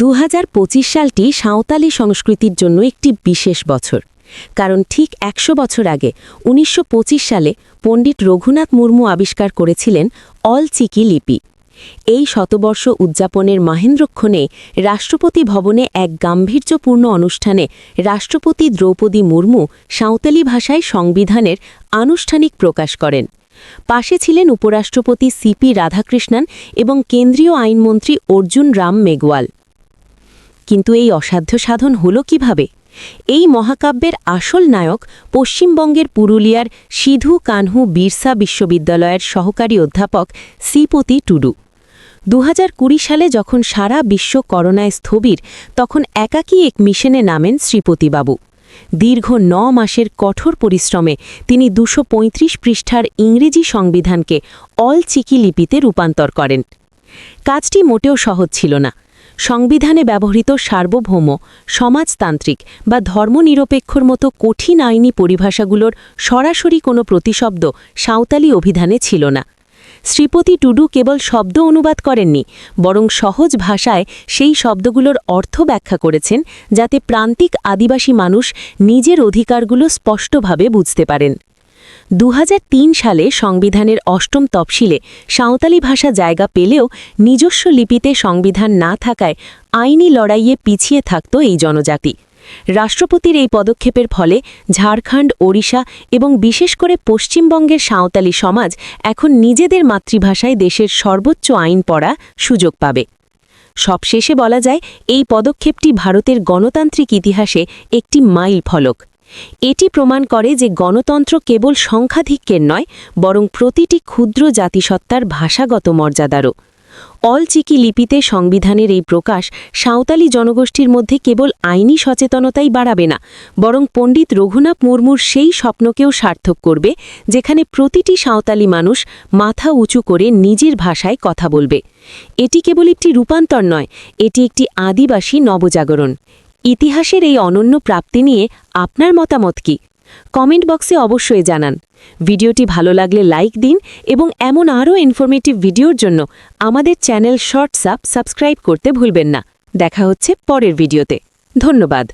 দু হাজার পঁচিশ সালটি সাঁওতালি সংস্কৃতির জন্য একটি বিশেষ বছর। কারণ ঠিক একশো বছর আগে ১৯২৫ সালে পণ্ডিত রঘুনাথ মুর্মু আবিষ্কার করেছিলেন অলচিকি লিপি। এই শতবর্ষ উদযাপনের মাহেন্দ্রক্ষণে রাষ্ট্রপতি ভবনে এক গাম্ভীর্যপূর্ণ অনুষ্ঠানে রাষ্ট্রপতি দ্রৌপদী মুর্মু সাঁওতালি ভাষায় সংবিধানের আনুষ্ঠানিক প্রকাশ করেন। পাশে ছিলেন উপরাষ্ট্রপতি সিপি রাধাকৃষ্ণন এবং কেন্দ্রীয় আইনমন্ত্রী অর্জুন রাম মেঘওয়াল। কিন্তু এই অসাধ্য সাধন হল কীভাবে? এই মহাকাব্যের আসল নায়ক পশ্চিমবঙ্গের পুরুলিয়ার সিধু কানহু বিরসা বিশ্ববিদ্যালয়ের সহকারী অধ্যাপক সিপতি টুডু। দু হাজার কুড়ি সালে যখন সারা বিশ্ব করোনায় স্থবির, তখন একাকী এক মিশনে নামেন শ্রীপতিবাবু। দীর্ঘ ন মাসের কঠোর পরিশ্রমে তিনি দুশো পৃষ্ঠার ইংরেজি সংবিধানকে অল চিকি লিপিতে রূপান্তর করেন। কাজটি মোটেও সহজ ছিল না। সংবিধানে ব্যবহৃত সার্বভৌম, সমাজতান্ত্রিক বা ধর্মনিরপেক্ষর মতো কঠিন আইনি পরিভাষাগুলোর সরাসরি কোনো প্রতিশব্দ সাঁওতালি অভিধানে ছিল না। শ্রীপতি টুডু কেবল শব্দ অনুবাদ করেননি, বরং সহজ ভাষায় সেই শব্দগুলোর অর্থ ব্যাখ্যা করেছেন যাতে প্রান্তিক আদিবাসী মানুষ নিজের অধিকারগুলো স্পষ্টভাবে বুঝতে পারেন। দু হাজার তিন সালে সংবিধানের অষ্টম তফসিলে সাঁওতালি ভাষা জায়গা পেলেও নিজস্ব লিপিতে সংবিধান না থাকায় আইনি লড়াইয়ে পিছিয়ে থাকত এই জনজাতি। রাষ্ট্রপতির এই পদক্ষেপের ফলে ঝাড়খণ্ড, ওড়িশা এবং বিশেষ করে পশ্চিমবঙ্গের সাঁওতালি সমাজ এখন নিজেদের মাতৃভাষায় দেশের সর্বোচ্চ আইন পড়া সুযোগ পাবে। সবশেষে বলা যায়, এই পদক্ষেপটি ভারতের গণতান্ত্রিক ইতিহাসে একটি মাইল ফলক এটি প্রমাণ করে যে গণতন্ত্র কেবল সংখ্যাধিক্যের নয়, বরং প্রতিটি ক্ষুদ্র জাতিসত্তার ভাষাগত মর্যাদারও। অলচিকি লিপিতে সংবিধানের এই প্রকাশ সাঁওতালি জনগোষ্ঠীর মধ্যে কেবল আইনি সচেতনতাই বাড়াবে না, বরং পণ্ডিত রঘুনাথ মুর্মুর সেই স্বপ্নকেও সার্থক করবে, যেখানে প্রতিটি সাঁওতালি মানুষ মাথা উঁচু করে নিজের ভাষায় কথা বলবে। এটি কেবল একটি রূপান্তর নয়, এটি একটি আদিবাসী নবজাগরণ। ইতিহাসের এই অনন্য প্রাপ্তি নিয়ে আপনার মতামত কি? কমেন্ট বক্সে অবশ্যই জানান। ভিডিওটি ভালো লাগলে লাইক দিন এবং এমন আরও ইনফরমেটিভ ভিডিওর জন্য আমাদের চ্যানেল শর্টস আপ সাবস্ক্রাইব করতে ভুলবেন না। দেখা হচ্ছে পরের ভিডিওতে। ধন্যবাদ।